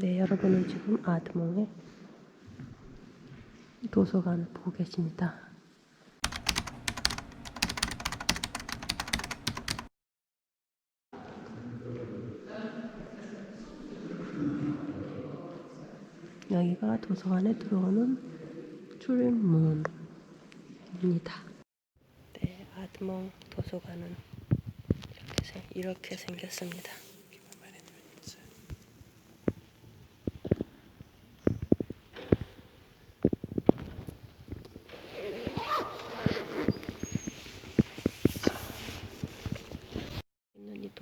네, 여러분은 지금 아드몽의 도서관을 보고 계십니다. 여기가 도서관에 들어오는 출문입니다. 네, 아드몽 도서관은 이렇게, 생- 이렇게 생겼습니다.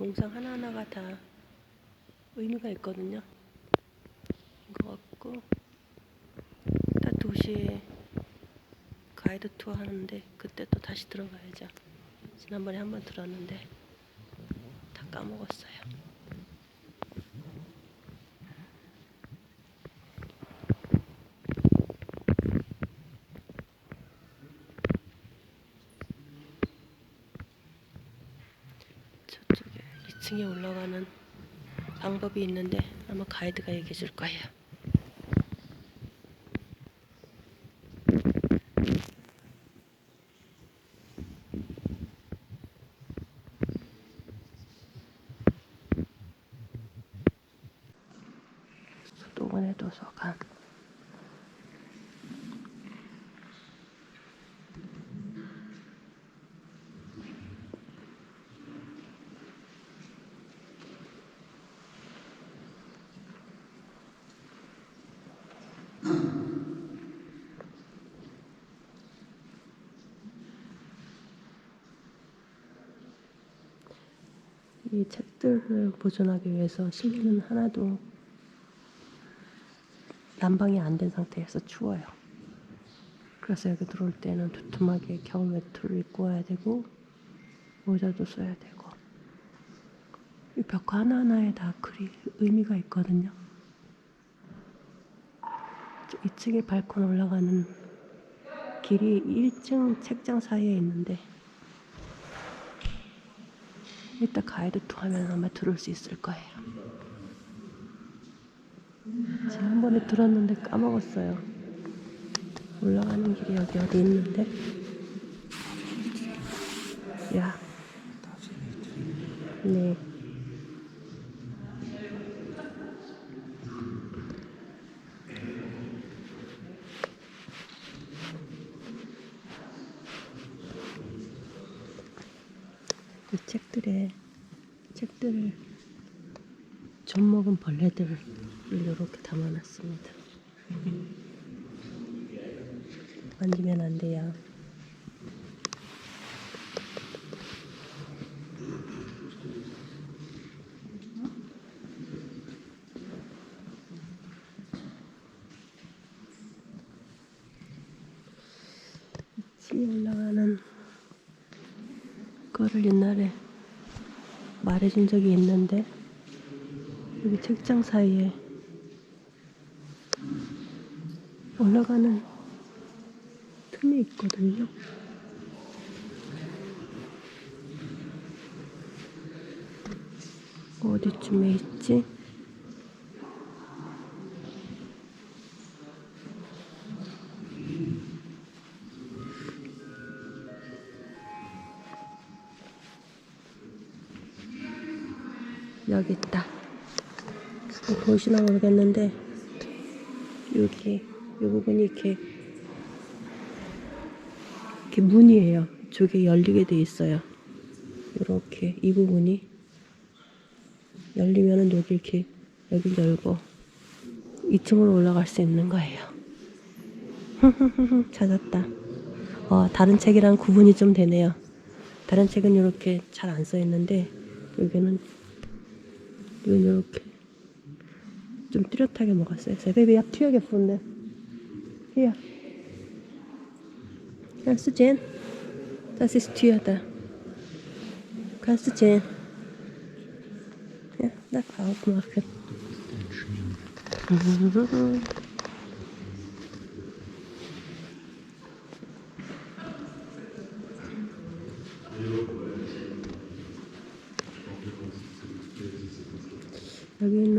동상 하나하나가 다 의미가 있거든요. 이거 같고 딱 2시에 가이드 투어 하는데 그때 또 다시 들어가야죠. 지난번에 한 번 들었는데 다 까먹었어요. 저쪽에 2층에 올라가는 방법이 있는데 아마 가이드가 얘기해 줄 거예요. 수도원의 도서관. 이 책들을 보존하기 위해서 실내는 하나도 난방이 안 된 상태에서 추워요. 그래서 여기 들어올 때는 두툼하게 겨울 외투를 입고 와야 되고 모자도 써야 되고 이 벽화 하나하나에 다 글이 의미가 있거든요. 2층에 발코니 올라가는 길이 1층 책장 사이에 있는데 이따 가이드 투어 하면 아마 들을 수 있을 거예요. 지난번에 들었는데 까먹었어요. 올라가는 길이 여기 어디 있는데? 야. 네. 이 책들에 책들을 젖 먹은 벌레들을 이렇게 담아놨습니다. 만지면 안 돼요. 층에 올라가는 거를 옛날에 말해준 적이 있는데 여기 책장 사이에 올라가는 틈이 있거든요. 어디쯤에 있지? 보시나 모르겠는데 여기 이 부분이 이렇게 이렇게 문이에요. 저게 열리게 돼 있어요. 이렇게 이 부분이 열리면은 여기 이렇게 여기 열고 2층으로 올라갈 수 있는 거예요. 찾았다. 어, 다른 책이랑 구분이 좀 되네요. 다른 책은 이렇게 잘 안 써 있는데 여기는 이렇게 좀 뚜렷하게 먹었어요. Baby. Kannst du sehen? Das ist Tür da. Kannst du sehen? Ja, darf aufmachen. 여기는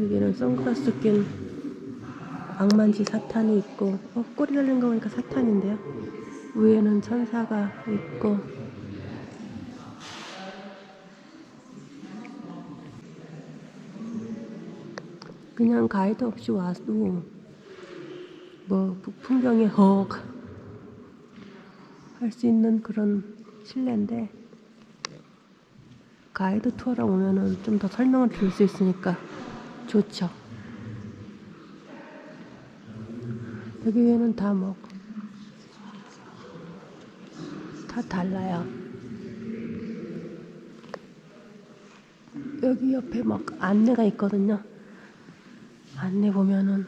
여기는 선글라스 낀 악만지 사탄이 있고 어, 꼬리 달린 거 보니까 사탄인데요. 위에는 천사가 있고 그냥 가이드 없이 와도 뭐 풍경에 헉 할 수 있는 그런 실내인데 가이드 투어랑 오면은 좀 더 설명을 들을 수 있으니까 좋죠. 여기 위에는 다 뭐, 다 달라요. 여기 옆에 막 안내가 있거든요. 안내 보면은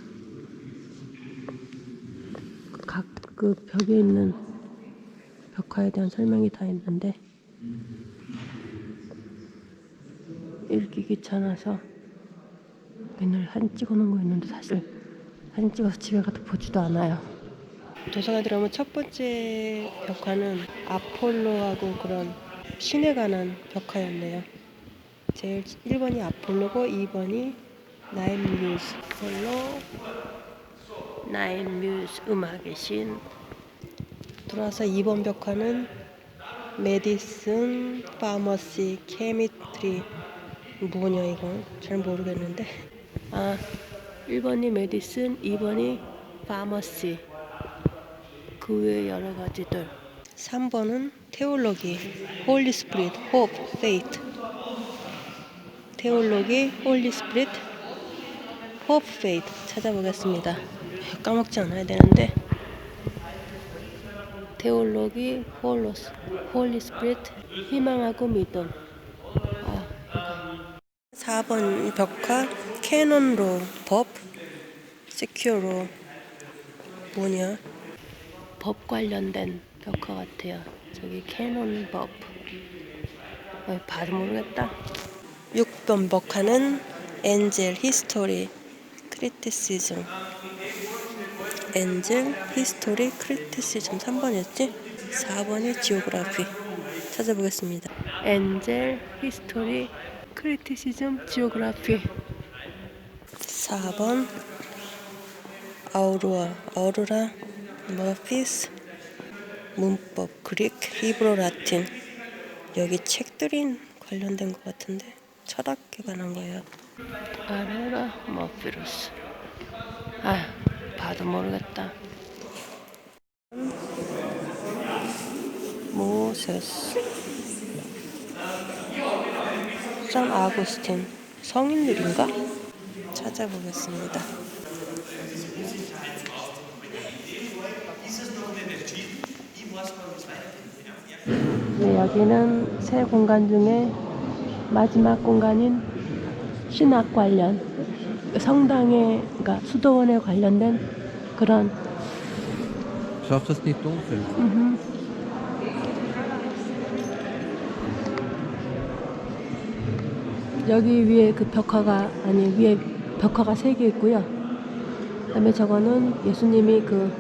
각 그 벽에 있는 벽화에 대한 설명이 다 있는데 읽기 귀찮아서 맨날 사진 찍어놓은 거 있는데 사실 사진 찍어서 집에 가서 보지도 않아요. 도서관에 들어오면 첫 번째 벽화는 아폴로하고 그런 신에 관한 벽화였네요. 제일 1번이 아폴로고 2번이 나인 뮤즈. 아폴로 나인 뮤즈 음악의 신. 들어와서 2번 벽화는 메디슨 파머시 케미트리. 뭐냐 이건 잘 모르겠는데 아 1번이 메디슨 2번이 파머시. 그 외에 여러 가지들. 3번은 테올로기 홀리 스프릿 호프 페이트 테올로기 홀리 스프릿 호프 페이트 찾아보겠습니다. 까먹지 않아야 되는데. 테올로기 홀로스 홀리 스프릿 희망하고 믿음. 아, 4번 벽화 캐논로 법 세큐로 뭐냐? 법 관련된 벽화 같아요. 저기 캐논 법. 어, 발음 모르겠다. 6번 벽화는 엔젤 히스토리 크리티시즘. 엔젤 히스토리 크리티시즘 3번이었지? 4번이 지오그라피. 찾아보겠습니다. 엔젤 히스토리 크리티시즘 지오그라피 4번 아우로아 아우로라 머피스 문법 그릭 히브로 라틴. 여기 책들이 관련된 것 같은데 철학에 관한 거예요. 아레라 머피루스. 아 봐도 모르겠다. 모세스 산 아구스틴 성인들인가? 찾아보겠습니다. 네, 여기는 세 공간 중에 마지막 공간인 신학 관련 성당에 그러니까 수도원에 관련된 그런 여기 위에 그 벽화가 아니 위에 벽화가 세 개 있고요. 그다음에 저거는 예수님이 그,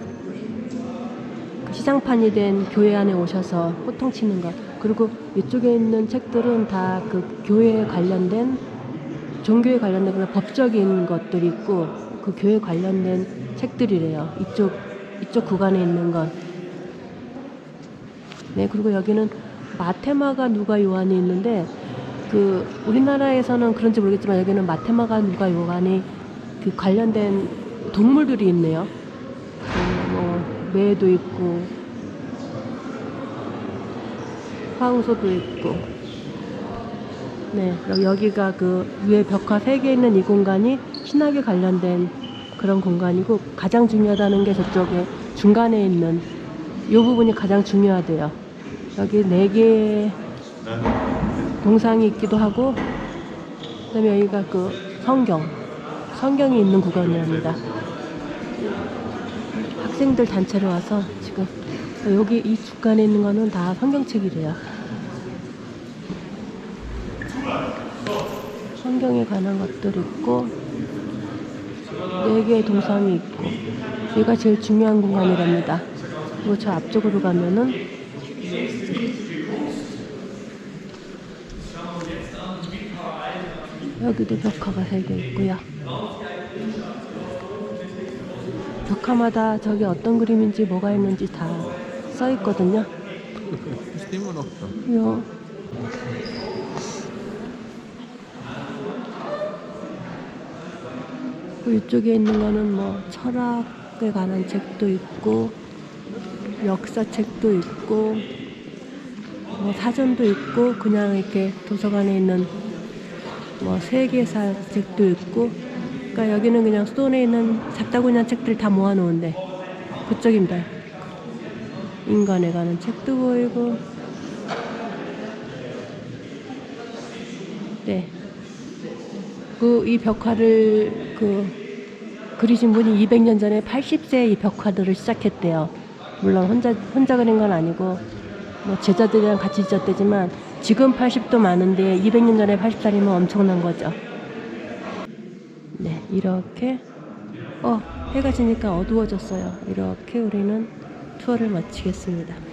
그 시장판이 된 교회 안에 오셔서 호통 치는 것. 그리고 이쪽에 있는 책들은 다 그 교회에 관련된 종교에 관련된 그런 법적인 것들이 있고 그 교회 관련된 책들이래요. 이쪽 이쪽 구간에 있는 건. 네, 그리고 여기는 마테마가 누가 요한이 있는데 그 우리나라에서는 그런지 모르겠지만 여기는 마테마가 누가 요한이 그 관련된 동물들이 있네요. 그 뭐 매도 있고 황소도 있고. 네, 여기가 그 위에 벽화 세개 있는 이 공간이 신학에 관련된 그런 공간이고 가장 중요하다는 게 저쪽에 중간에 있는 이 부분이 가장 중요하대요. 여기 네 개의 동상이 있기도 하고 그다음에 여기가 그 성경 성경이 있는 구간이랍니다. 학생들 단체로 와서 지금 여기 이 중간에 있는 거는 다 성경책이래요. 성경에 관한 것들 있고 네 개의 동상이 있고 여기가 제일 중요한 공간이랍니다. 그리고 저 앞쪽으로 가면은 여기도 벽화가 세 개 있고요. 벽화마다 저기 어떤 그림인지 뭐가 있는지 다 써 있거든요. Stimmer noch da. 요그 이쪽에 있는 거는 뭐 철학에 관한 책도 있고 역사 책도 있고 뭐 사전도 있고 그냥 이렇게 도서관에 있는 뭐 세계사 책도 있고 그러니까 여기는 그냥 수도원에 있는 잡다구니한 책들 다 모아놓은데 그쪽입니다. 인간에 관한 책도 보이고 네. 그 이 벽화를 그 그리신 분이 200년 전에 80세에 이 벽화들을 시작했대요. 물론 혼자 혼자 그린 건 아니고 뭐 제자들이랑 같이 지었대지만 지금 80도 많은데 200년 전에 80살이면 엄청난 거죠. 네, 이렇게 어 해가 지니까 어두워졌어요. 이렇게 우리는 투어를 마치겠습니다.